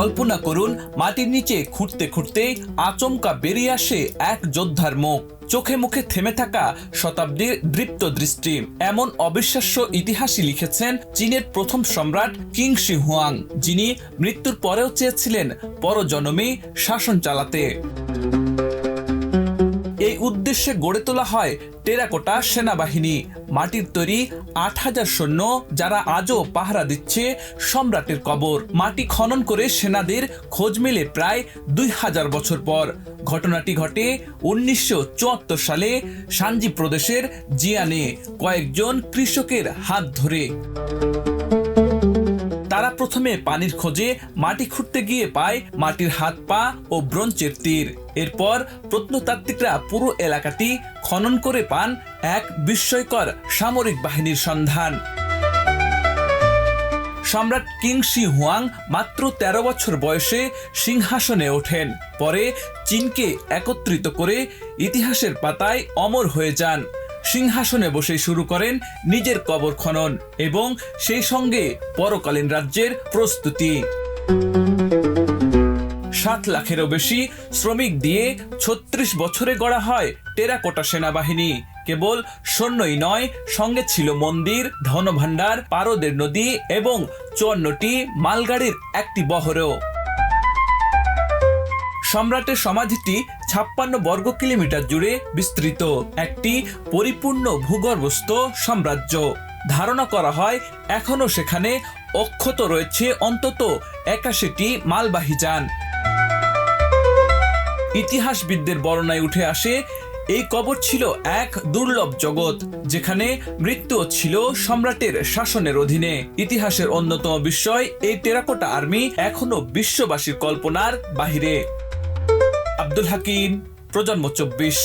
কল্পনা করুন, মাটির নিচে খুঁড়তে খুঁড়তে আচমকা বেরিয়ে আসে এক যোদ্ধার মুখ। চোখে মুখে থেমে থাকা শতাব্দীর দৃপ্ত দৃষ্টি। এমন অবিশ্বাস্য ইতিহাসই লিখেছেন চীনের প্রথম সম্রাট কিং শি হুয়াং যিনি মৃত্যুর পরেও চেয়েছিলেন পরজনমে শাসন চালাতে। উদ্দেশ্যে গড়ে তোলা হয় টেরাকোটা সেনাবাহিনী। মাটির তৈরি আট হাজার সৈন্য যারা আজও পাহারা দিচ্ছে সম্রাটের কবর। মাটি খনন করে সেনাদের খোঁজ মেলে প্রায় দুই হাজার বছর পর। ঘটনাটি ঘটে উনিশশো চুয়াত্তর সালে সানজি প্রদেশের জিয়ানে। কয়েকজন কৃষকের হাত ধরে। প্রথমে পানির খোঁজে মাটি খুঁড়তে গিয়ে পায় মাটির হাত পা ও ব্রোঞ্চের তীর। এরপর প্রত্নতাত্ত্বিকরা পুরো এলাকাটি খনন করে পান এক বিস্ময়কর সামরিক বাহিনীর সন্ধান। সম্রাট কিং শি হুয়াং মাত্র ১৩ বছর বয়সে সিংহাসনে ওঠেন। পরে চীনকে একত্রিত করে ইতিহাসের পাতায় অমর হয়ে যান। সিংহাসনে বসে শুরু করেন নিজের কবর খনন এবং সেই সঙ্গে পরকালীন রাজ্যের প্রস্তুতি। সাত লাখেরও বেশি শ্রমিক দিয়ে ছত্রিশ বছরে গড়া হয় টেরাকোটা সেনাবাহিনী। কেবল সৈন্যই নয়, সঙ্গে ছিল মন্দির, ধনভাণ্ডার, পারদের নদী এবং চুয়ান্নটি মালগাড়ির একটি বহরেও। সম্রাটের সমাধিটি ছাপ্পান্ন বর্গ কিলোমিটার জুড়ে বিস্তৃত। একটি পরিপূর্ণ ভূগর্ভস্থ সাম্রাজ্য। ধারণা করা হয়, এখনও সেখানে অক্ষত রয়েছে অন্তত একাশিটি মালবাহী যান। ইতিহাসবিদদের বর্ণায় উঠে আসে, এই কবর ছিল এক দুর্লভ জগৎ, যেখানে মৃত্যুও ছিল সম্রাটের শাসনের অধীনে। ইতিহাসের অন্যতম বিস্ময়, এই টেরাকোটা আর্মি এখনও বিশ্ববাসীর কল্পনার বাহিরে। আব্দুল হাকিম প্রজন্ম চব্বিশ।